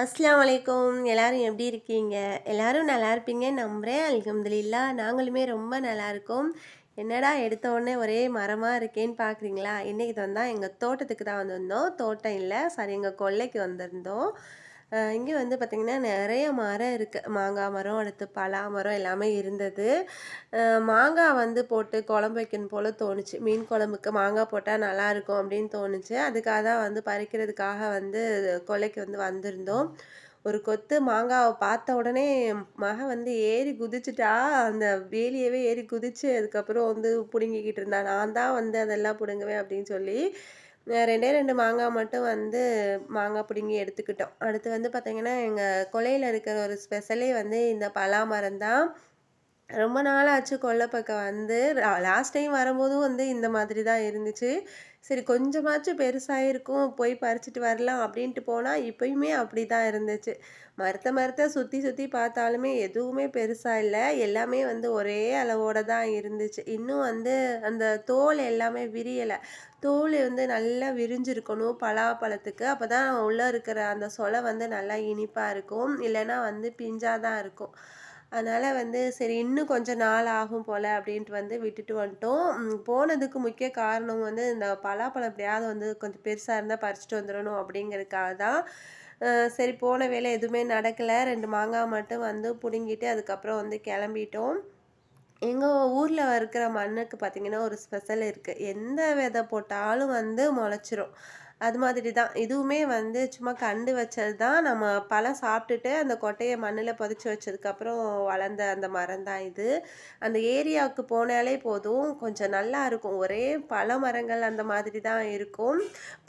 அஸ்லாம் வலைக்கம் எல்லாரும் எப்படி இருக்கீங்க? எல்லோரும் நல்லா இருப்பீங்க. நம்புகிறேன் அல்ஹம்துலில்லா. நாங்களுமே ரொம்ப நல்லா இருக்கோம். என்னடா எடுத்த உடனே ஒரே மரமாக இருக்கேன்னு பார்க்குறீங்களா இன்றைக்கி வந்தால் எங்கள் தோட்டத்துக்கு தான் வந்திருந்தோம். தோட்டம் இல்லை. சாரி எங்கள் கொல்லைக்கு வந்திருந்தோம். இங்கே வந்து பார்த்திங்கன்னா நிறைய மரம் இருக்குது மாங்காய் மரம் அடுத்து பலா மரம் எல்லாமே இருந்தது. மாங்காய் வந்து போட்டு குழம்பு வைக்கணும் போல் தோணுச்சு. மீன் குழம்புக்கு மாங்காய் போட்டால் நல்லாயிருக்கும் அப்படின்னு தோணுச்சு. அதுக்காக தான் வந்து பறிக்கிறதுக்காக வந்து கொலைக்கு வந்து வந்திருந்தோம். ஒரு கொத்து மாங்காவை பார்த்த உடனே மக வந்து ஏறி குதிச்சுட்டா. அந்த வேலியவே ஏறி குதிச்சு அதுக்கப்புறம் வந்து பிடுங்கிக்கிட்டு இருந்தா. நான் தான் வந்து அதெல்லாம் பிடுங்குவேன் அப்படின்னு சொல்லி ரெண்டே ரெண்டு மாங்காய் மட்டும் வந்து மாங்காய் பிடுங்கி எடுத்துக்கிட்டோம். அடுத்து வந்து பார்த்திங்கன்னா எங்கள் கொலையில் இருக்கிற ஒரு ஸ்பெஷலே வந்து இந்த பலா மரம் தான் ரொம்ப நாளாச்சு கொல்லை பக்கம் வந்து. லாஸ்ட் டைம் வரும்போதும் வந்து இந்த மாதிரி தான் இருந்துச்சு. சரி கொஞ்சமாச்சும் பெருசாக இருக்கும் போய் பறிச்சிட்டு வரலாம் அப்படின்ட்டு போனால் இப்பயுமே அப்படி தான் இருந்துச்சு. மறுத்த மறுத்த சுற்றி சுற்றி பார்த்தாலுமே எதுவுமே பெருசாக இல்லை. எல்லாமே வந்து ஒரே அளவோடு தான் இருந்துச்சு. இன்னும் வந்து அந்த தோல் எல்லாமே விரியலை. தோல் வந்து நல்லா விரிஞ்சிருக்கணும் பலாப்பழத்துக்கு. அப்போ தான் உள்ளே இருக்கிற அந்த சொலை வந்து நல்லா இனிப்பாக இருக்கும். இல்லைன்னா வந்து பிஞ்சாக தான் இருக்கும். அதனால் வந்து சரி இன்னும் கொஞ்சம் நாள் ஆகும் போல் அப்படின்ட்டு வந்து விட்டுட்டு வந்துட்டோம். போனதுக்கு முக்கிய காரணம் வந்து இந்த பலாப்பழம் எப்படியாவது வந்து கொஞ்சம் பெருசாக இருந்தால் பறிச்சிட்டு வந்துடணும் அப்படிங்கிறதுக்காக தான். சரி போன வேலை எதுவுமே நடக்கலை. ரெண்டு மாங்காய் மட்டும் வந்து பிடுங்கிட்டு அதுக்கப்புறம் வந்து கிளம்பிட்டோம். எங்கள் ஊரில் இருக்கிற மண்ணுக்கு பார்த்திங்கன்னா ஒரு ஸ்பெஷல் இருக்குது எந்த விதை போட்டாலும் வந்து முளைச்சிரும். அது மாதிரி தான். இதுவுமே வந்து சும்மா கண்டு வச்சது தான். நம்ம பழம் சாப்பிட்டுட்டு அந்த கொட்டையை மண்ணில் புதைச்சி வச்சதுக்கப்புறம் வளர்ந்த அந்த மரம் தான் இது. அந்த ஏரியாவுக்கு போனாலே போதும். கொஞ்சம் நல்லா இருக்கும். ஒரே பழ மரங்கள் அந்த மாதிரி தான் இருக்கும்.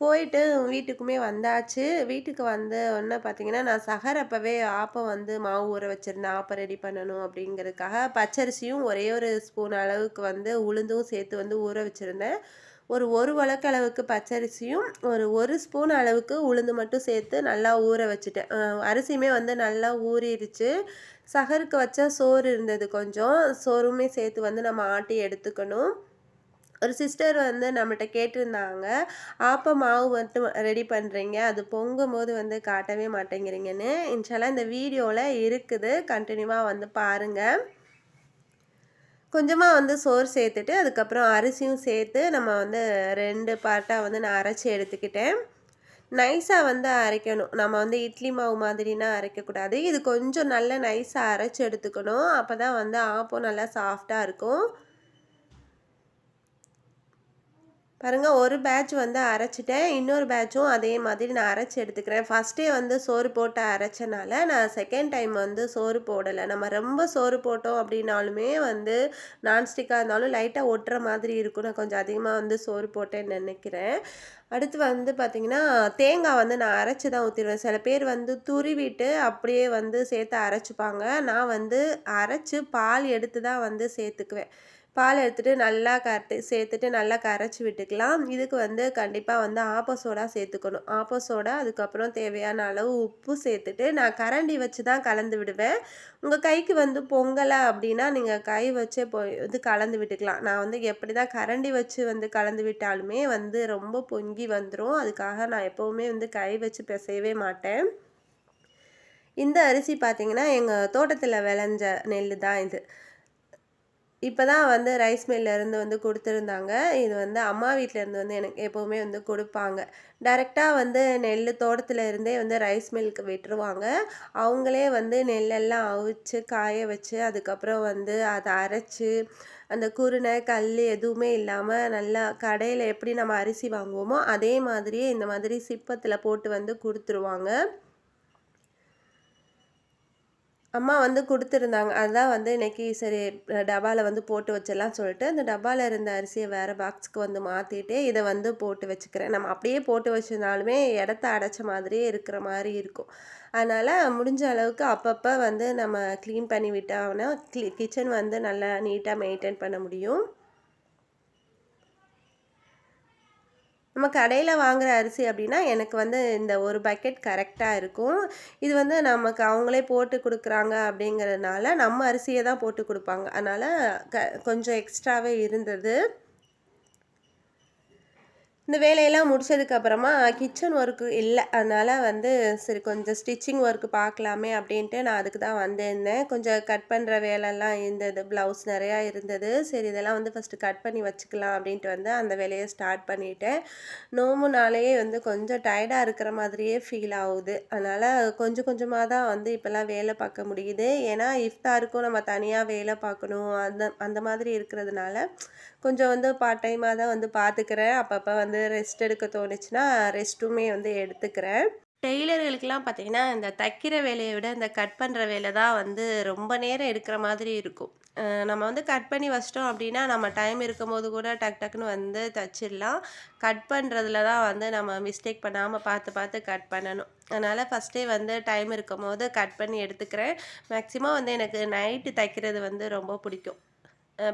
போயிட்டு வீட்டுக்குமே வந்தாச்சு. வீட்டுக்கு வந்து ஒன்று பார்த்தீங்கன்னா நான் சகரப்பவே ஆப்பம் வந்து மாவு ஊற வச்சுருந்தேன். ஆப்பம் ரெடி பண்ணணும் அப்படிங்கிறதுக்காக பச்சரிசியும் ஒரே ஒரு ஸ்பூன் அளவுக்கு வந்து உளுந்தும் சேர்த்து வந்து ஊற வச்சுருந்தேன். ஒரு ஒரு வழக்களவுக்கு பச்சரிசியும் ஒரு ஒரு ஸ்பூன் அளவுக்கு உளுந்து மட்டும் சேர்த்து நல்லா ஊற வச்சுட்டேன். அரிசியுமே வந்து நல்லா ஊறிடுச்சு. சகருக்கு வச்ச சோறு இருந்தது கொஞ்சம். சோறுமே சேர்த்து வந்து நம்ம ஆட்டி எடுத்துக்கணும். ஒரு சிஸ்டர் வந்து நம்மகிட்ட கேட்டிருந்தாங்க ஆப்ப மாவு மட்டும் ரெடி பண்ணுறீங்க அது பொங்கும் போது வந்து காட்டவே மாட்டேங்கிறீங்கன்னு. இன்ஷால்லாம் இந்த வீடியோவில் இருக்குது. கண்டினியூவாக வந்து பாருங்கள் கொஞ்சமாக வந்து சோறு சேர்த்துட்டு அதுக்கப்புறம் அரிசியும் சேர்த்து நம்ம வந்து ரெண்டு பார்ட்டாக வந்து நான் அரைச்சி எடுத்துக்கிட்டேன். நைஸாக வந்து அரைக்கணும். நம்ம வந்து இட்லி மாவு மாதிரினா அரைக்கக்கூடாது. இது கொஞ்சம் நல்ல நைஸாக அரைச்சி எடுத்துக்கணும். அப்போ தான் வந்து ஆப்பம் நல்லா சாஃப்டாக இருக்கும். பாருங்கள் ஒரு பேட்ச் வந்து அரைச்சிட்டேன். இன்னொரு பேட்சும் அதே மாதிரி நான் அரைச்சி எடுத்துக்கிறேன். ஃபஸ்ட்டே வந்து சோறு போட்டு அரைச்சனால நான் செகண்ட் டைம் வந்து சோறு போடலை. நம்ம ரொம்ப சோறு போட்டோம் அப்படின்னாலுமே வந்து நான்ஸ்டிக்காக இருந்தாலும் லைட்டாக ஒட்டுற மாதிரி இருக்கும். நான் கொஞ்சம் அதிகமாக வந்து சோறு போட்டேன்னு நினைக்கிறேன். அடுத்து வந்து பார்த்திங்கன்னா தேங்காய் வந்து நான் அரைச்சி தான் ஊற்றிடுவேன் சில பேர் வந்து துருவிட்டு அப்படியே வந்து சேர்த்து அரைச்சிப்பாங்க. நான் வந்து அரைச்சி பால் எடுத்து தான் வந்து சேர்த்துக்குவேன். பால் எடுத்துகிட்டு நல்லா கரட்டு சேர்த்துட்டு நல்லா கரைச்சி விட்டுக்கலாம். இதுக்கு வந்து கண்டிப்பாக வந்து ஆப்ப சோடா சேர்த்துக்கணும். ஆப்ப சோடா அதுக்கப்புறம் தேவையான அளவு உப்பு சேர்த்துட்டு நான் கரண்டி வச்சு தான் கலந்து விடுவேன். உங்கள் கைக்கு வந்து பொங்கலை அப்படின்னா நீங்கள் கை வச்சே போய் இது கலந்து விட்டுக்கலாம். நான் வந்து எப்படி தான் கரண்டி வச்சு வந்து கலந்து விட்டாலுமே வந்து ரொம்ப பொங்கி வந்துடும் அதுக்காக நான் எப்போவுமே வந்து கை வச்சு பிசையவே மாட்டேன். இந்த அரிசி பார்த்திங்கன்னா எங்கள் தோட்டத்தில் விளைஞ்ச நெல் தான் இது. இப்போ தான் வந்து ரைஸ் மில்லேருந்து வந்து கொடுத்துருந்தாங்க. இது வந்து அம்மா வீட்டிலேருந்து வந்து எனக்கு எப்போவுமே வந்து கொடுப்பாங்க. டைரெக்டாக வந்து நெல் தோட்டத்தில் இருந்தே வந்து ரைஸ் மில்க்கு விட்டுருவாங்க. அவங்களே வந்து நெல்லெல்லாம் அவிச்சு காய வச்சு அதுக்கப்புறம் வந்து அதை அரைச்சி அந்த குருணை கல் எதுவுமே இல்லாமல் நல்லா கடையில் எப்படி நம்ம அரிசி வாங்குவோமோ அதே மாதிரியே இந்த மாதிரி சிப்பத்தில் போட்டு வந்து கொடுத்துருவாங்க. அம்மா வந்து கொடுத்துருந்தாங்க. அதுதான் வந்து இன்றைக்கி சரி டப்பாவில் வந்து போட்டு வச்சிடலாம் சொல்லிட்டு அந்த டப்பாவில் இருந்த அரிசியை வேறு பாக்ஸுக்கு வந்து மாற்றிட்டு இதை வந்து போட்டு வச்சுக்கிறேன். நம்ம அப்படியே போட்டு வச்சிருந்தாலுமே இடத்த அடைச்ச மாதிரியே இருக்கிற மாதிரி இருக்கும். அதனால் முடிஞ்ச அளவுக்கு அப்பப்போ வந்து நம்ம க்ளீன் பண்ணி விட்டோம்னா கிச்சன் வந்து நல்லா நீட்டாக மெயின்டைன் பண்ண முடியும். நம்ம கடையில் வாங்குகிற அரிசி அப்படின்னா எனக்கு வந்து இந்த ஒரு பக்கெட் கரெக்டாக இருக்கும். இது வந்து நமக்கு அவங்களே போட்டு கொடுக்குறாங்க அப்படிங்கிறதுனால நம்ம அரிசியை தான் போட்டு கொடுப்பாங்க. அதனால் க கொஞ்சம் எக்ஸ்ட்ராவே இருந்தது. இந்த வேலையெல்லாம் முடிச்சதுக்கப்புறமா கிச்சன் ஒர்க்கு இல்லை. அதனால் வந்து சரி கொஞ்சம் ஸ்டிச்சிங் ஒர்க்கு பார்க்கலாமே அப்படின்ட்டு நான் அதுக்கு தான் வந்திருந்தேன். கொஞ்சம் கட் பண்ணுற வேலைலாம் இருந்தது. ப்ளவுஸ் நிறையா இருந்தது. சரி இதெல்லாம் வந்து ஃபஸ்ட்டு கட் பண்ணி வச்சுக்கலாம் அப்படின்ட்டு வந்து அந்த வேலையை ஸ்டார்ட் பண்ணிட்டேன். நோம்புனாலேயே வந்து கொஞ்சம் டயர்டாக இருக்கிற மாதிரியே ஃபீல் ஆகுது. அதனால் கொஞ்சம் கொஞ்சமாக தான் வந்து இப்போல்லாம் வேலை பார்க்க முடியுது. ஏன்னா இஃப்தாருக்கும் நம்ம தனியாக வேலை பார்க்கணும். அந்த அந்த மாதிரி இருக்கிறதுனால கொஞ்சம் வந்து பார்ட் டைமாக தான் வந்து பார்த்துக்கிறேன் அப்பப்போ வந்து ரெஸ்ட் எடுக்க தோணுச்சுன்னா ரெஸ்ட்டுமே வந்து எடுத்துக்கிறேன். டெய்லர்களுக்கெல்லாம் பார்த்தீங்கன்னா இந்த தைக்கிற வேலையை விட இந்த கட் பண்ணுற வேலை தான் வந்து ரொம்ப நேரம் எடுக்கிற மாதிரி இருக்கும். நம்ம வந்து கட் பண்ணி வச்சிட்டோம் அப்படின்னா நம்ம டைம் இருக்கும்போது கூட டக் டக்குன்னு வந்து தச்சிடலாம். கட் பண்ணுறதுல தான் வந்து நம்ம மிஸ்டேக் பண்ணாமல் பார்த்து பார்த்து கட் பண்ணணும். அதனால் ஃபஸ்ட்டே வந்து டைம் இருக்கும் போது கட் பண்ணி எடுத்துக்கிறேன். மேக்ஸிமம் வந்து எனக்கு நைட்டு தைக்கிறது வந்து ரொம்ப பிடிக்கும்.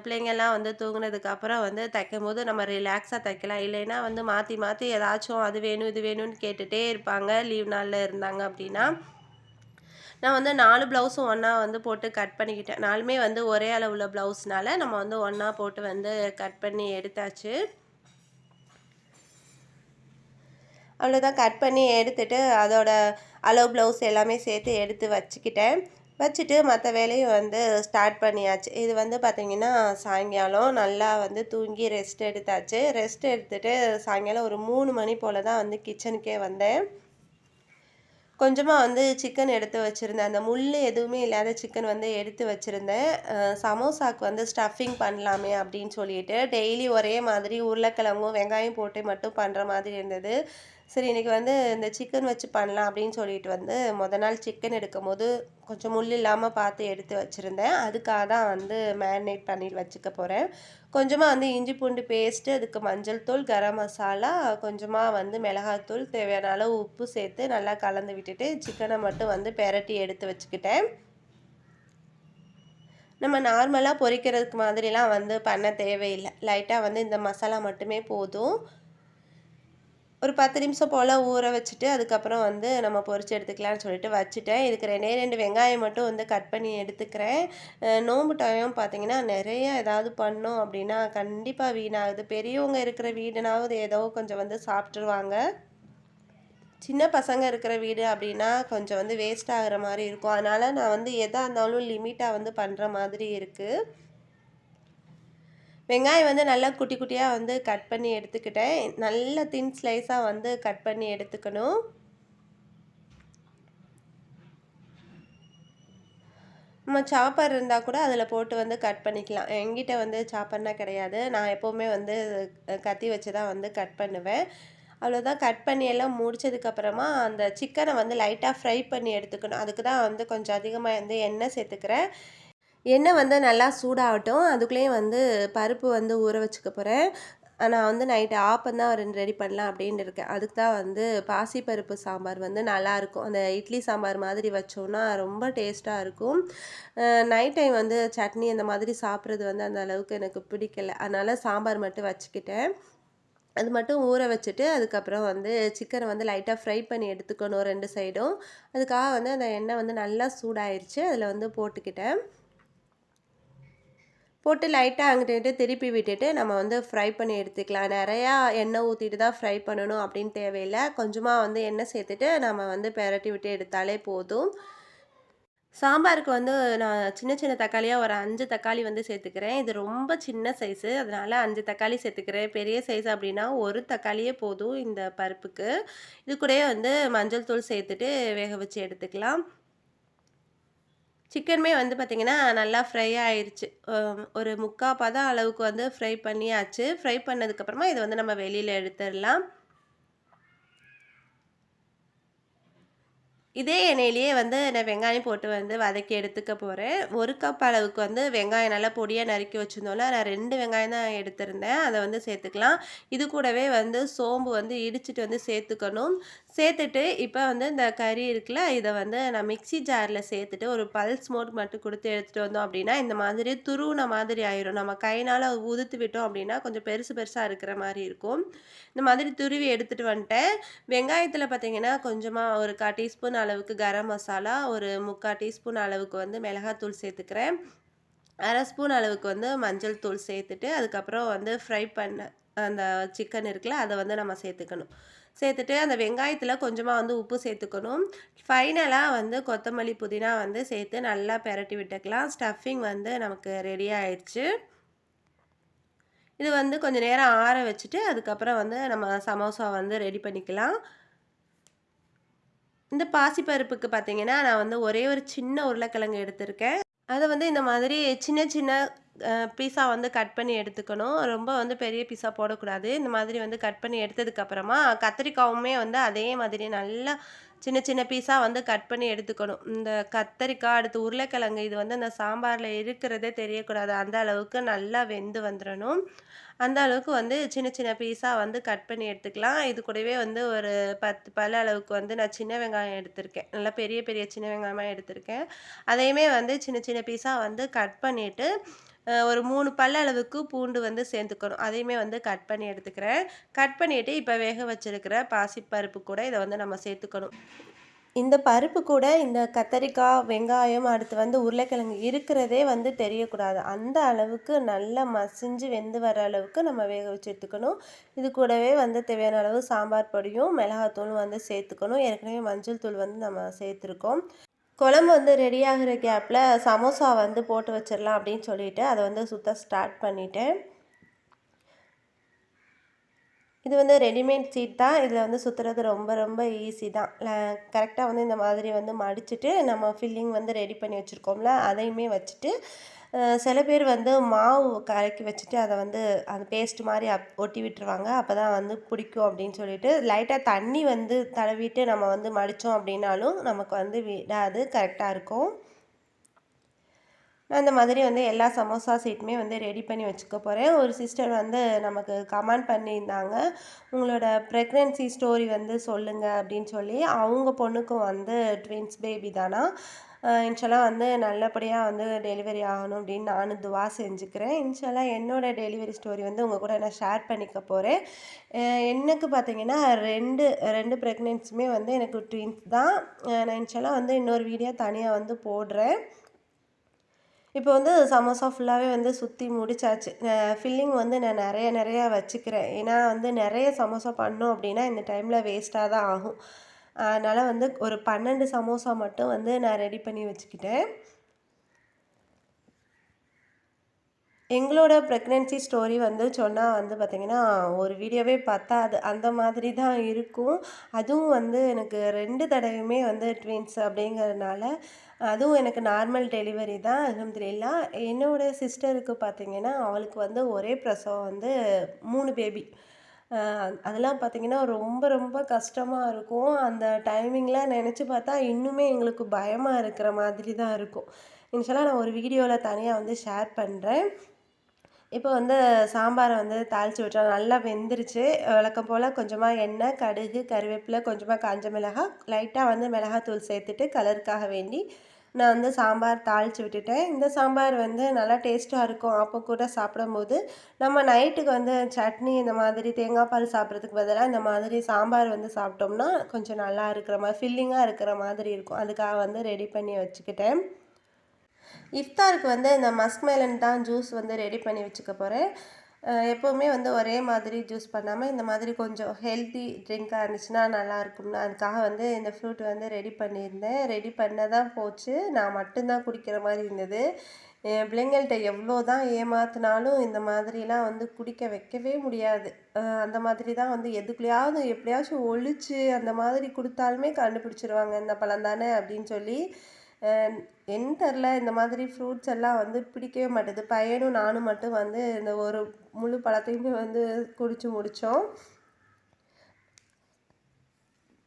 பிள்ளைங்கள்லாம் வந்து தூங்கினதுக்கப்புறம் வந்து தைக்கும் போது நம்ம ரிலாக்ஸாக தைக்கலாம். இல்லைன்னா வந்து மாற்றி மாற்றி ஏதாச்சும் அது வேணும் இது வேணும்னு கேட்டுகிட்டே இருப்பாங்க. லீவ் நாளில் இருந்தாங்க அப்படின்னா நான் வந்து நாலு ப்ளவுஸும் ஒன்றா வந்து போட்டு கட் பண்ணிக்கிட்டேன். நாலுமே வந்து ஒரே அளவுள்ள ப்ளவுஸ்னால நம்ம வந்து ஒன்றா போட்டு வந்து கட் பண்ணி எடுத்தாச்சு. அவ்வளோதான் கட் பண்ணி எடுத்துட்டு அதோட அளவு ப்ளவுஸ் எல்லாமே சேர்த்து எடுத்து வச்சுக்கிட்டேன். வச்சுட்டு மற்ற வேலையும் வந்து ஸ்டார்ட் பண்ணியாச்சு. இது வந்து பார்த்திங்கன்னா சாயங்காலம் நல்லா வந்து தூங்கி ரெஸ்ட் எடுத்தாச்சு. ரெஸ்ட் எடுத்துட்டு சாயங்காலம் ஒரு மூணு மணி போல் தான் வந்து கிச்சனுக்கே வந்தேன். கொஞ்சமாக வந்து சிக்கன் எடுத்து வச்சுருந்தேன். அந்த முள் எதுவுமே இல்லாத சிக்கன் வந்து எடுத்து வச்சுருந்தேன். சமோசாக்கு வந்து ஸ்டஃபிங் பண்ணலாமே அப்படின்னு சொல்லிட்டு டெய்லி ஒரே மாதிரி உருளைக்கிழங்கும் வெங்காயம் போட்டு மட்டும் பண்ணுற மாதிரி இருந்தது. சரி இன்றைக்கி வந்து இந்த சிக்கன் வச்சு பண்ணலாம் அப்படின்னு சொல்லிட்டு வந்து முத நாள் சிக்கன் எடுக்கும் போது கொஞ்சம் முள் இல்லாமல் பார்த்து எடுத்து வச்சுருந்தேன். அதுக்காக தான் வந்து மேரினேட் பண்ணி வச்சுக்க போகிறேன் கொஞ்சமாக வந்து இஞ்சி பூண்டு பேஸ்ட்டு அதுக்கு மஞ்சள் தூள் கரம் மசாலா கொஞ்சமாக வந்து மிளகாத்தூள் தேவையான அளவு உப்பு சேர்த்து நல்லா கலந்து விட்டுட்டு சிக்கனை மட்டும் வந்து பெரட்டி எடுத்து வச்சுக்கிட்டேன். நம்ம நார்மலாக பொரிக்கிறதுக்கு மாதிரிலாம் வந்து பண்ண தேவையில்லை. லைட்டாக வந்து இந்த மசாலா மட்டுமே போதும். ஒரு பத்து நிமிஷம் போல் ஊற வச்சுட்டு அதுக்கப்புறம் வந்து நம்ம பொரிச்சு எடுத்துக்கலாம்னு சொல்லிட்டு வச்சுட்டேன். இதுக்கு ரெண்டே ரெண்டு வெங்காயம் மட்டும் வந்து கட் பண்ணி எடுத்துக்கிறேன். நோம்பு நோன்பு டைம் பார்த்தீங்கன்னா நிறைய ஏதாவது பண்ணோம் அப்படின்னா கண்டிப்பாக வீணாகுது. பெரியவங்க இருக்கிற வீடுனாவது ஏதோ கொஞ்சம் வந்து சாப்பிட்ருவாங்க சின்ன பசங்க இருக்கிற வீடு அப்படின்னா கொஞ்சம் வந்து வேஸ்ட் ஆகிற மாதிரி இருக்கும். அதனால் நான் வந்து எதாக இருந்தாலும் லிமிட்டாக வந்து பண்ணுற மாதிரி இருக்குது வெங்காயம் வந்து நல்லா குட்டி குட்டியாக வந்து கட் பண்ணி எடுத்துக்கிட்டேன். நல்ல தின் ஸ்லைஸாக வந்து கட் பண்ணி எடுத்துக்கணும். நம்ம சாப்பர் இருந்தால் கூட அதில் போட்டு வந்து கட் பண்ணிக்கலாம். என்கிட்ட வந்து சாப்பர்னா கிடையாது. நான் எப்போவுமே வந்து கத்தி வச்சு தான் வந்து கட் பண்ணுவேன். அவ்வளோதான் கட் பண்ணி எல்லாம் முடிச்சதுக்கப்புறமா அந்த சிக்கனை வந்து லைட்டாக ஃப்ரை பண்ணி எடுத்துக்கணும். அதுக்கு தான் வந்து கொஞ்சம் அதிகமாக வந்து எண்ணெய் சேர்த்துக்கிறேன். எண்ணெய் வந்து நல்லா சூடாகட்டும். அதுக்குள்ளேயும் வந்து பருப்பு வந்து ஊற வச்சுக்க போகிறேன் நான் வந்து நைட்டு ஆப்பம் தான் ரெண்டு ரெடி பண்ணலாம் அப்படின்னு இருக்கேன். அதுக்கு தான் வந்து பாசிப்பருப்பு சாம்பார் வந்து நல்லாயிருக்கும் அந்த இட்லி சாம்பார் மாதிரி வச்சோம்னா ரொம்ப டேஸ்ட்டாக இருக்கும். நைட் டைம் வந்து சட்னி அந்த மாதிரி சாப்பிட்றது வந்து அந்த அளவுக்கு எனக்கு பிடிக்கல. அதனால் சாம்பார் மட்டும் வச்சுக்கிட்டேன். அது மட்டும் ஊற வச்சுட்டு அதுக்கப்புறம் வந்து சிக்கனை வந்து லைட்டாக ஃப்ரை பண்ணி எடுத்துக்கணும் ரெண்டு சைடும். அதுக்காக வந்து அந்த எண்ணெய் வந்து நல்லா சூடாயிருச்சு. அதில் வந்து போட்டுக்கிட்டேன். போட்டு லைட்டாக அங்கிட்டு திருப்பி விட்டுட்டு நம்ம வந்து ஃப்ரை பண்ணி எடுத்துக்கலாம். நிறையா எண்ணெய் ஊற்றிட்டு தான் ஃப்ரை பண்ணணும் அப்படின்னு தேவையில்லை. கொஞ்சமாக வந்து எண்ணெய் சேர்த்துட்டு நம்ம வந்து பெரட்டி விட்டு எடுத்தாலே போதும். சாம்பாருக்கு வந்து நான் சின்ன சின்ன தக்காளியாக ஒரு அஞ்சு தக்காளி வந்து சேர்த்துக்கிறேன். இது ரொம்ப சின்ன சைஸு அதனால் அஞ்சு தக்காளி சேர்த்துக்கிறேன். பெரிய சைஸ் அப்படின்னா ஒரு தக்காளியே போதும் இந்த பருப்புக்கு. இது கூடயே வந்து மஞ்சள் தூள் சேர்த்துட்டு வேக வச்சு எடுத்துக்கலாம். சிக்கனுமே வந்து பார்த்திங்கன்னா நல்லா ஃப்ரை ஆயிடுச்சு ஒரு முக்கால் பதம் அளவுக்கு வந்து ஃப்ரை பண்ணியாச்சு. ஃப்ரை பண்ணதுக்கப்புறமா இதை வந்து நம்ம வெளியில் எடுத்துடலாம். இதே எண்ணெயிலேயே வந்து நான் வெங்காயம் போட்டு வந்து வதக்கி எடுத்துக்க போகிறேன் ஒரு கப் அளவுக்கு வந்து வெங்காயம் நல்லா பொடியாக நறுக்கி வச்சுருந்தோம்ல நான் ரெண்டு வெங்காயம் தான் எடுத்திருந்தேன். அதை வந்து சேர்த்துக்கலாம். இது கூடவே வந்து சோம்பு வந்து இடிச்சிட்டு வந்து சேர்த்துக்கணும். சேர்த்துட்டு இப்போ வந்து இந்த கறி இருக்குல்ல இதை வந்து நான் மிக்ஸி ஜாரில் சேர்த்துட்டு ஒரு பல்ஸ் மோட் மட்டும் கொடுத்து எடுத்துகிட்டு வந்தோம் அப்படின்னா இந்த மாதிரி துருவுன மாதிரி ஆயிரும். நம்ம கைனால் உதுத்து விட்டோம் அப்படின்னா கொஞ்சம் பெருசு பெருசாக இருக்கிற மாதிரி இருக்கும். இந்த மாதிரி துருவி எடுத்துகிட்டு வந்துட்டேன். வெங்காயத்தில் பார்த்தீங்கன்னா கொஞ்சமாக ஒரு கா டீஸ்பூன் அளவுக்கு கரம் மசாலா ஒரு முக்கால் டீஸ்பூன் அளவுக்கு வந்து மிளகாத்தூள் சேர்த்துக்கிறேன். அரை ஸ்பூன் அளவுக்கு வந்து மஞ்சள் தூள் சேர்த்துட்டு அதுக்கப்புறம் வந்து ஃப்ரை பண்ண அந்த சிக்கன் இருக்குல்ல அதை வந்து நம்ம சேர்த்துக்கணும். சேர்த்துட்டு அந்த வெங்காயத்தில் கொஞ்சமாக வந்து உப்பு சேர்த்துக்கணும். ஃபைனலாக வந்து கொத்தமல்லி புதினா வந்து சேர்த்து நல்லா பெரட்டி விட்டுக்கலாம். ஸ்டஃபிங் வந்து நமக்கு ரெடி ஆயிடுச்சு. இது வந்து கொஞ்சம் நேரம் ஆற வச்சுட்டு அதுக்கப்புறம் வந்து நம்ம சமோசா வந்து ரெடி பண்ணிக்கலாம். இந்த பாசிப்பருப்புக்கு பார்த்தீங்கன்னா நான் வந்து ஒரே ஒரு சின்ன உருளைக்கிழங்கு எடுத்திருக்கேன். அதை வந்து இந்த மாதிரி சின்ன சின்ன பீஸா வந்து கட் பண்ணி எடுத்துக்கணும். ரொம்ப வந்து பெரிய பீஸா போடக்கூடாது. இந்த மாதிரி வந்து கட் பண்ணி எடுத்ததுக்கப்புறமா கத்திரிக்காவுமே வந்து அதே மாதிரி நல்லா சின்ன சின்ன பீஸாக வந்து கட் பண்ணி எடுத்துக்கணும். இந்த கத்தரிக்காய் அடுத்து உருளைக்கிழங்கு இது வந்து அந்த சாம்பாரில் இருக்கிறதே தெரியக்கூடாது. அந்த அளவுக்கு நல்லா வெந்து வந்துடணும் அந்த அளவுக்கு வந்து சின்ன சின்ன பீஸாக வந்து கட் பண்ணி எடுத்துக்கலாம். இது கூடவே வந்து ஒரு பத்து பல அளவுக்கு வந்து நான் சின்ன வெங்காயம் எடுத்திருக்கேன். நல்லா பெரிய பெரிய சின்ன வெங்காயமாக எடுத்திருக்கேன். அதையுமே வந்து சின்ன சின்ன பீஸாக வந்து கட் பண்ணிவிட்டு ஒரு மூணு பல்ல அளவுக்கு பூண்டு வந்து சேர்த்துக்கணும். அதையுமே வந்து கட் பண்ணி எடுத்துக்கிறேன். கட் பண்ணிவிட்டு இப்போ வேக வச்சுருக்கிற பாசிப்பருப்பு கூட இதை வந்து நம்ம சேர்த்துக்கணும். இந்த பருப்பு கூட இந்த கத்தரிக்காய் வெங்காயம் அடுத்து வந்து உருளைக்கிழங்கு இருக்கிறதே வந்து தெரியக்கூடாது. அந்த அளவுக்கு நல்லா மசிஞ்சு வெந்து வர அளவுக்கு நம்ம வேக வச்சு எடுத்துக்கணும். இது கூடவே வந்து தேவையான அளவு சாம்பார் பொடியும் மிளகாத்தூளும் வந்து சேர்த்துக்கணும். ஏற்கனவே மஞ்சள் தூள் வந்து நம்ம சேர்த்துருக்கோம். குழம்பு வந்து ரெடி ஆகிற கேப்பில் சமோசா வந்து போட்டு வச்சிடலாம் அப்படின்னு சொல்லிட்டு அதை வந்து சுத்த ஸ்டார்ட் பண்ணிட்டேன். இது வந்து ரெடிமேட் சீட் தான். இதில் வந்து சுற்றுறது ரொம்ப ரொம்ப ஈஸி தான். கரெக்டாக வந்து இந்த மாதிரி வந்து மடிச்சுட்டு நம்ம ஃபில்லிங் வந்து ரெடி பண்ணி வச்சுருக்கோம்ல அதையுமே வச்சுட்டு சில பேர் வந்து மாவு கலக்கி வச்சுட்டு அதை வந்து அந்த பேஸ்ட் மாதிரி அப் ஒட்டி விட்டுருவாங்க. அப்போ தான் வந்து பிடிக்கும் அப்படின்னு சொல்லிட்டு லைட்டாக தண்ணி வந்து தடவிட்டு நம்ம வந்து மடித்தோம் அப்படின்னாலும் நமக்கு வந்து விடாது கரெக்டாக இருக்கும். நான் இந்த மாதிரி வந்து எல்லா சமோசா சீட்டுமே வந்து ரெடி பண்ணி வச்சுக்க போகிறேன் ஒரு சிஸ்டர் வந்து நமக்கு கமெண்ட் பண்ணியிருந்தாங்க. உங்களோட ப்ரெக்னென்சி ஸ்டோரி வந்து சொல்லுங்கள் அப்படின்னு சொல்லி அவங்க பொண்ணுக்கும் வந்து ட்வின்ஸ் பேபி தானா? இன்ஷால்லாம் வந்து நல்லபடியாக வந்து டெலிவரி ஆகணும் அப்படின்னு நானும் துவா செஞ்சுக்கிறேன். இன்ஷால்லாம் என்னோடய டெலிவரி ஸ்டோரி வந்து உங்கள் கூட நான் ஷேர் பண்ணிக்க போகிறேன் எனக்கு பார்த்தீங்கன்னா ரெண்டு ரெண்டு ப்ரெக்னென்ஸுமே வந்து எனக்கு ட்வின்ஸ் தான். நான் இன்ஷால்லாம் வந்து இன்னொரு வீடியோ தனியாக வந்து போடுறேன். இப்போ வந்து சமோசா ஃபுல்லாகவே வந்து சுற்றி முடிச்சாச்சு. ஃபில்லிங் வந்து நான் நிறைய நிறையா வச்சுக்கிறேன். ஏன்னா வந்து நிறைய சமோசா பண்ணோம் அப்படின்னா இந்த டைமில் வேஸ்ட்டாக தான் ஆகும். அதனால் வந்து ஒரு பன்னெண்டு சமோசா மட்டும் வந்து நான் ரெடி பண்ணி வச்சுக்கிட்டேன். எங்களோட ப்ரெக்னென்சி ஸ்டோரி வந்து சொன்னால் வந்து பார்த்திங்கன்னா ஒரு வீடியோவே பத்தாது அந்த மாதிரி தான் இருக்கும். அதுவும் வந்து எனக்கு ரெண்டு தடவையுமே வந்து ட்வின்ஸ் அப்படிங்கிறதுனால அதுவும் எனக்கு நார்மல் டெலிவரி தான் அலமதுல்லா என்னோடய சிஸ்டருக்கு பார்த்திங்கன்னா அவளுக்கு வந்து ஒரே பிரசவம் வந்து மூணு பேபி அதெல்லாம் பார்த்திங்கன்னா ரொம்ப ரொம்ப கஷ்டமாக இருக்கும். அந்த டைமிங்லாம் நினச்சி பார்த்தா இன்னுமே எங்களுக்கு பயமாக இருக்கிற மாதிரி தான் இருக்கும். இன்ஷாலாக நான் ஒரு வீடியோவில் தனியாக வந்து ஷேர் பண்ணுறேன் இப்போ வந்து சாம்பாரை வந்து தாளித்து விட்டோம் நல்லா வெந்துருச்சு. வழக்கம் போல் கொஞ்சமாக எண்ணெய் கடுகு கருவேப்பிலை கொஞ்சமாக காஞ்ச மிளகாய் லைட்டாக வந்து மிளகாத்தூள் சேர்த்துட்டு கலருக்காக வேண்டி நான் வந்து சாம்பார் தாளித்து விட்டுட்டேன். இந்த சாம்பார் வந்து நல்லா டேஸ்ட்டாக இருக்கும். அப்போ கூட சாப்பிடும்போது நம்ம நைட்டுக்கு வந்து சட்னி இந்த மாதிரி தேங்காய் பால் சாப்பிட்றதுக்கு பதிலாக இந்த மாதிரி சாம்பார் வந்து சாப்பிட்டோம்னா கொஞ்சம் நல்லா இருக்கிற மாதிரி ஃபில்லிங்காக இருக்கிற மாதிரி இருக்கும். அதுக்காக வந்து ரெடி பண்ணி வச்சுக்கிட்டேன். இஃப்தாருக்கு வந்து இந்த மஸ்க் மேலன் தான் ஜூஸ் வந்து ரெடி பண்ணி வச்சுக்க போகிறேன் எப்போவுமே வந்து ஒரே மாதிரி ஜூஸ் பண்ணாமல் இந்த மாதிரி கொஞ்சம் ஹெல்த்தி ட்ரிங்காக இருந்துச்சுன்னா நல்லா இருக்கும்னா. அதுக்காக வந்து இந்த ஃப்ரூட் வந்து ரெடி பண்ணியிருந்தேன். ரெடி பண்ண தான் போச்சு. நான் மட்டும்தான் குடிக்கிற மாதிரி இருந்தது. என் பிள்ளைங்கள்ட்ட எவ்வளோ தான் ஏமாத்தினாலும் இந்த மாதிரிலாம் வந்து குடிக்க வைக்கவே முடியாது. அந்த மாதிரி தான் வந்து எதுக்குள்ளேயாவது எப்படியாச்சும் ஒழிச்சு அந்த மாதிரி கொடுத்தாலுமே கண்டுபிடிச்சிருவாங்க. இந்த பழம் தானே அப்படின்னு சொல்லி என்ன தெரில இந்த மாதிரி ஃப்ரூட்ஸ் எல்லாம் வந்து பிடிக்கவே மாட்டேது. பையனும் நானும் மட்டும் வந்து இந்த ஒரு முழு பழத்தையுமே வந்து குடித்து முடித்தோம்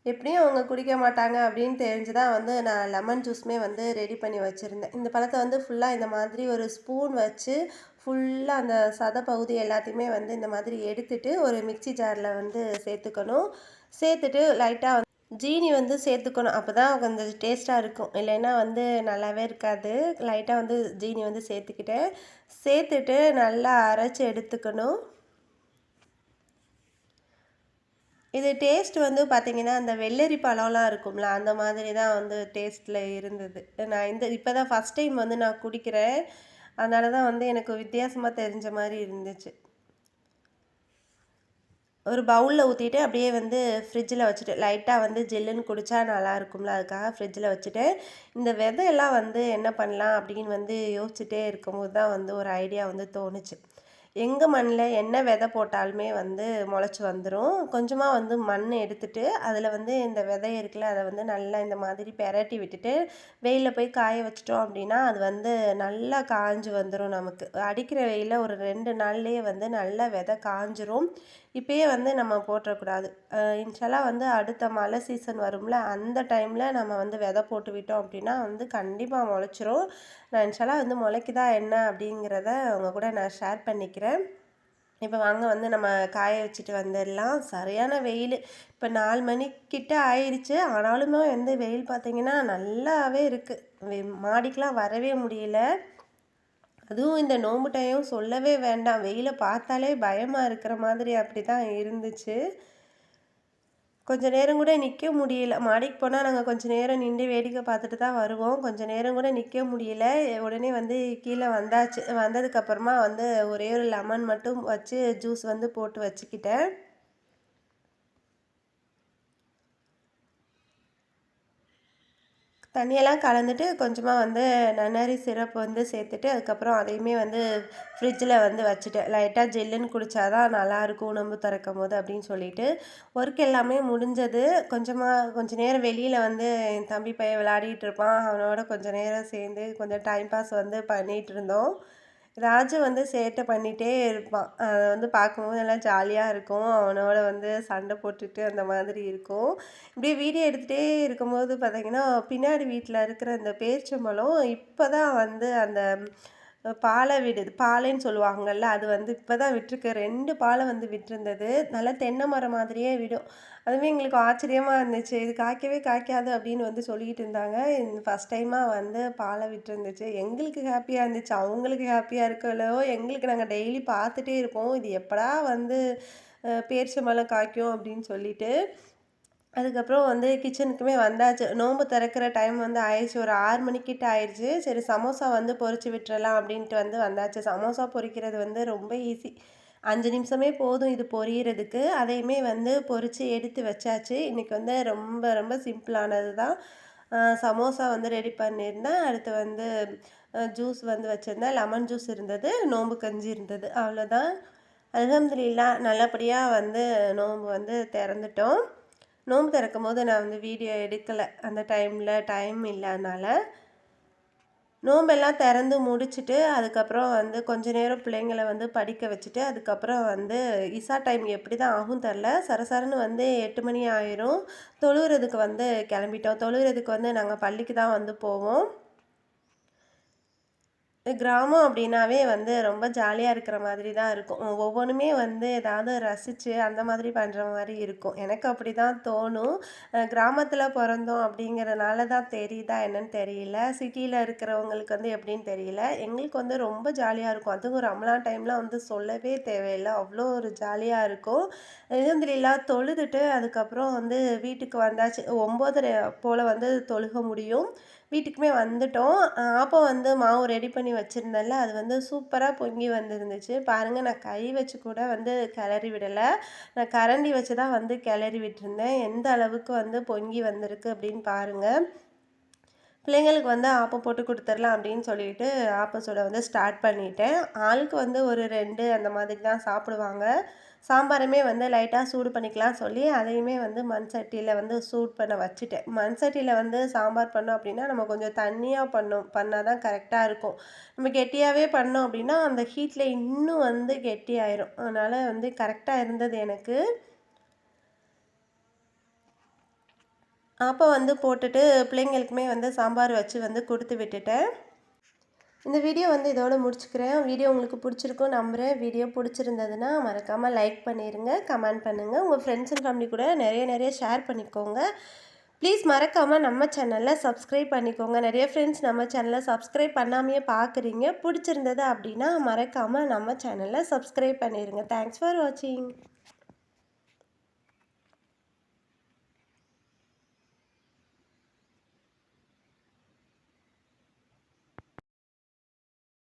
எப்படியும் அவங்க குடிக்க மாட்டாங்க அப்படின்னு தெரிஞ்சு தான் வந்து நான் லெமன் ஜூஸ்மே வந்து ரெடி பண்ணி வச்சுருந்தேன். இந்த பழத்தை வந்து ஃபுல்லாக இந்த மாதிரி ஒரு ஸ்பூன் வச்சு ஃபுல்லாக அந்த சத பகுதி எல்லாத்தையுமே வந்து இந்த மாதிரி எடுத்துட்டு ஒரு மிக்சி ஜாரில் வந்து சேர்த்துக்கணும். சேர்த்துட்டு லைட்டாக ஜீனி வந்து சேர்த்துக்கணும். அப்போ தான் கொஞ்சம் டேஸ்ட்டாக இருக்கும். இல்லைன்னா வந்து நல்லாவே இருக்காது. லைட்டாக வந்து ஜீனி வந்து சேர்த்துக்கிட்டேன். சேர்த்துட்டு நல்லா அரைச்சி எடுத்துக்கணும். இது டேஸ்ட் வந்து பார்த்திங்கன்னா அந்த வெள்ளரி பழம்லாம் இருக்கும்ல அந்த மாதிரி தான் வந்து டேஸ்ட்டில் இருந்தது. நான் இந்த இப்போ தான் ஃபஸ்ட் டைம் வந்து நான் குடிக்கிறேன். அதனால தான் வந்து எனக்கு வித்தியாசமாக தெரிஞ்ச மாதிரி இருந்துச்சு. ஒரு பவுலில் ஊற்றிட்டு அப்படியே வந்து ஃப்ரிட்ஜில் வச்சுட்டு லைட்டாக வந்து ஜில்லுன்னு குடித்தா நல்லா இருக்கும்ல அதுக்காக ஃப்ரிட்ஜில் வச்சுட்டு இந்த விதையெல்லாம் வந்து என்ன பண்ணலாம் அப்படின்னு வந்து யோசிச்சுட்டே இருக்கும்போது தான் வந்து ஒரு ஐடியா வந்து தோணுச்சு. எங்கள் மண்ணில் என்ன விதை போட்டாலுமே வந்து முளைச்சி வந்துடும் கொஞ்சமாக வந்து மண் எடுத்துட்டு அதில் வந்து இந்த விதை இருக்குல்ல அதை வந்து நல்லா இந்த மாதிரி பெரட்டி விட்டுட்டு வெயிலில் போய் காய வச்சிட்டோம் அப்படின்னா அது வந்து நல்லா காஞ்சு வந்துடும் நமக்கு. அடிக்கிற வெயிலில் ஒரு ரெண்டு நாள்லேயே வந்து நல்லா விதை காஞ்சிரும். இப்போயே வந்து நம்ம போட்டுறக்கூடாது இன்ஷாலாக வந்து அடுத்த மழை சீசன் வரும்ல அந்த டைமில் நம்ம வந்து விதை போட்டு விட்டோம் அப்படின்னா வந்து கண்டிப்பாக முளைச்சிரும். நான் இன்ஷாலாக வந்து முளைக்குதா என்ன அப்படிங்கிறத அவங்க கூட நான் ஷேர் பண்ணிக்கிறேன். இப்போ வாங்க வந்து நம்ம காய வச்சுட்டு வந்துடலாம். சரியான வெயில். இப்போ நாலு மணிக்கிட்ட ஆயிடுச்சு ஆனாலுமே வந்து வெயில் பார்த்திங்கன்னா நல்லாவே இருக்குது மாடிக்கெலாம் வரவே முடியல. அதுவும் இந்த நோம்பு டைம் சொல்லவே வேண்டாம். வெயிலை பார்த்தாலே பயமாக இருக்கிற மாதிரி அப்படி தான் இருந்துச்சு. கொஞ்சம் நேரம் கூட நிற்க முடியல. மாடிக்கு போனால் நாங்கள் கொஞ்சம் நேரம் நின்று வேடிக்கை பார்த்துட்டு தான் வருவோம். கொஞ்சம் நேரம் கூட நிற்க முடியல. உடனே வந்து கீழே வந்தாச்சு. வந்ததுக்கப்புறமா வந்து ஒரே ஒரு லெமன் மட்டும் வச்சு ஜூஸ் வந்து போட்டு வச்சுக்கிட்டேன். தண்ணியெல்லாம் கலந்துட்டு கொஞ்சமாக வந்து நன்னாரி சிரப் வந்து சேர்த்துட்டு அதுக்கப்புறம் அதையுமே வந்து ஃப்ரிட்ஜில் வந்து வச்சுட்டேன் லைட்டாக ஜெல்லுன்னு குடித்தாதான் நல்லாயிருக்கும் உணவு திறக்கும் போது அப்படின்னு சொல்லிட்டு ஒர்க் எல்லாமே முடிஞ்சது. கொஞ்சமாக கொஞ்சம் நேரம் வெளியில் வந்து என் தம்பி பையன் விளையாடிட்டு இருப்பான். அவனோட கொஞ்சம் நேரம் சேர்ந்து கொஞ்சம் டைம் பாஸ் வந்து பண்ணிகிட்டு இருந்தோம். ராஜு வந்து சேட்டை பண்ணிகிட்டே இருப்பான். அதை வந்து பார்க்கும்போது நல்லா ஜாலியாக இருக்கும். அவனோட வந்து சண்டை போட்டுட்டு அந்த மாதிரி இருக்கும். இப்படியே வீடியோ எடுத்துகிட்டே இருக்கும்போது பார்த்திங்கன்னா பின்னாடி வீட்டில் இருக்கிற அந்த பேரிச்சம்பழம் இப்போ தான் வந்து அந்த பாலை விடுது பாலைன்னு சொல்லுவாங்கள்ல அது வந்து இப்போ தான் விட்டுருக்கு. ரெண்டு பாலை வந்து விட்டுருந்தது. நல்லா தென்னை மரம் மாதிரியே விடும். அதுவுமே எங்களுக்கு ஆச்சரியமாக இருந்துச்சு. இது காய்க்கவே காய்க்காது அப்படின்னு வந்து சொல்லிக்கிட்டு இருந்தாங்க. ஃபஸ்ட் டைமாக வந்து பாலை விட்டுருந்துச்சு. எங்களுக்கு ஹாப்பியாக இருந்துச்சு. அவங்களுக்கு ஹாப்பியாக இருக்கலோ எங்களுக்கு நாங்கள் டெய்லி பார்த்துட்டே இருப்போம். இது எப்படா வந்து பேரிச்சம்பழம் காய்க்கும் அப்படின்னு சொல்லிட்டு. அதுக்கப்புறம் வந்து கிச்சனுக்குமே வந்தாச்சு. நோம்பு திறக்கிற டைம் வந்து ஆயிடுச்சு. ஒரு ஆறு மணிக்கிட்ட ஆயிடுச்சு. சரி சமோசா வந்து பொறிச்சு விட்டுறலாம் அப்படின்ட்டு வந்து வந்தாச்சு. சமோசா பொரிக்கிறது வந்து ரொம்ப ஈஸி அஞ்சு நிமிஷமே போதும் இது பொரியறதுக்கு. அதையுமே வந்து பொரித்து எடுத்து வச்சாச்சு. இன்றைக்கி வந்து ரொம்ப ரொம்ப சிம்பிளானது தான். சமோசா வந்து ரெடி பண்ணியிருந்தேன். அடுத்து வந்து ஜூஸ் வந்து வச்சுருந்தேன். லெமன் ஜூஸ் இருந்தது. நோம்பு கஞ்சி இருந்தது. அவ்வளோதான். அலமதுல்லா நல்லபடியாக வந்து நோம்பு வந்து திறந்துட்டோம். நோன்பு திறக்கும் போது நான் வந்து வீடியோ எடுக்கலை. அந்த டைமில் டைம் இல்லாதனால. நோம்பெல்லாம் திறந்து முடிச்சுட்டு அதுக்கப்புறம் வந்து கொஞ்ச நேரம் பிள்ளைங்களை வந்து படிக்க வச்சுட்டு அதுக்கப்புறம் வந்து இசா டைம் எப்படி தான் ஆகும் தெரில சரசரன்னு வந்து எட்டு மணி ஆயிரும். தொழுகிறதுக்கு வந்து கிளம்பிட்டோம். தொழுகிறதுக்கு வந்து நாங்கள் பள்ளிக்கு தான் வந்து போவோம். கிராமம் அப்படின்னாவே வந்து ரொம்ப ஜாலியாக இருக்கிற மாதிரி தான் இருக்கும். ஒவ்வொன்றுமே வந்து ஏதாவது ரசித்து அந்த மாதிரி பண்ணுற மாதிரி இருக்கும். எனக்கு அப்படி தான் தோணும் கிராமத்தில் பிறந்தோம் அப்படிங்கிறனால தான் தெரியுதா என்னன்னு தெரியல. சிட்டியில் இருக்கிறவங்களுக்கு வந்து எப்படின்னு தெரியல. எங்களுக்கு வந்து ரொம்ப ஜாலியாக இருக்கும். அதுவும் ரம்லான் டைம்லாம் வந்து சொல்லவே தேவையில்லை. அவ்வளோ ஒரு ஜாலியாக இருக்கும். எழுந்திரிலா தொழுதுட்டு அதுக்கப்புறம் வந்து வீட்டுக்கு வந்தாச்சு. ஒம்போதரை போல் வந்து தொழுக முடியும். வீட்டுக்குமே வந்துட்டோம். அப்போ வந்து மாவு ரெடி பண்ணி வச்சுருந்தேன்ல அது வந்து சூப்பராக பொங்கி வந்துருந்துச்சு. பாருங்கள் நான் கை வச்சு கூட வந்து கிளறி விடலை. நான் கரண்டி வச்சு தான் வந்து கிளறி விட்டுருந்தேன். எந்த அளவுக்கு வந்து பொங்கி வந்திருக்கு அப்படின்னு பாருங்கள் பிள்ளைங்களுக்கு வந்து ஆப்பம் போட்டு கொடுத்துர்லாம் அப்படின்னு சொல்லிட்டு ஆப்ப சுட வந்து ஸ்டார்ட் பண்ணிட்டேன். ஆளுக்கு வந்து ஒரு ரெண்டு அந்த மாதிரி தான் சாப்பிடுவாங்க. சாம்பாருமே வந்து லைட்டாக சூடு பண்ணிக்கலாம் சொல்லி அதையுமே வந்து மண் சட்டியில் வந்து சூட் பண்ண வச்சுட்டேன். மண் சட்டியில் வந்து சாம்பார் பண்ணோம் அப்படின்னா நம்ம கொஞ்சம் தண்ணியாக பண்ணோம். பண்ணால் தான் கரெக்டாக இருக்கும். நம்ம கெட்டியாகவே பண்ணோம் அப்படின்னா அந்த ஹீட்டில் இன்னும் வந்து கெட்டி ஆயிரும் அதனால் வந்து கரெக்டாக இருந்தது எனக்கு. அப்போ வந்து போட்டுட்டு பிள்ளைங்களுக்குமே வந்து சாம்பார் வச்சு வந்து கொடுத்து விட்டுட்டேன். இந்த வீடியோ வந்து இதோட முடிச்சுக்கிறேன். வீடியோ உங்களுக்கு பிடிச்சிருக்கும் நம்புகிறேன் வீடியோ பிடிச்சிருந்ததுன்னா மறக்காமல் லைக் பண்ணிடுங்க கமெண்ட் பண்ணுங்கள் உங்கள் ஃப்ரெண்ட்ஸ் அண்ட் ஃபேமிலி கூட நிறைய நிறைய ஷேர் பண்ணிக்கோங்க. ப்ளீஸ் மறக்காமல் நம்ம சேனலில் சப்ஸ்கிரைப் பண்ணிக்கோங்க. நிறைய ஃப்ரெண்ட்ஸ் நம்ம சேனலை சப்ஸ்கிரைப் பண்ணாமையே பார்க்குறீங்க பிடிச்சிருந்தது அப்படின்னா மறக்காமல் நம்ம சேனலில் சப்ஸ்கிரைப் பண்ணிடுங்க தேங்க்ஸ் ஃபார் வாட்சிங்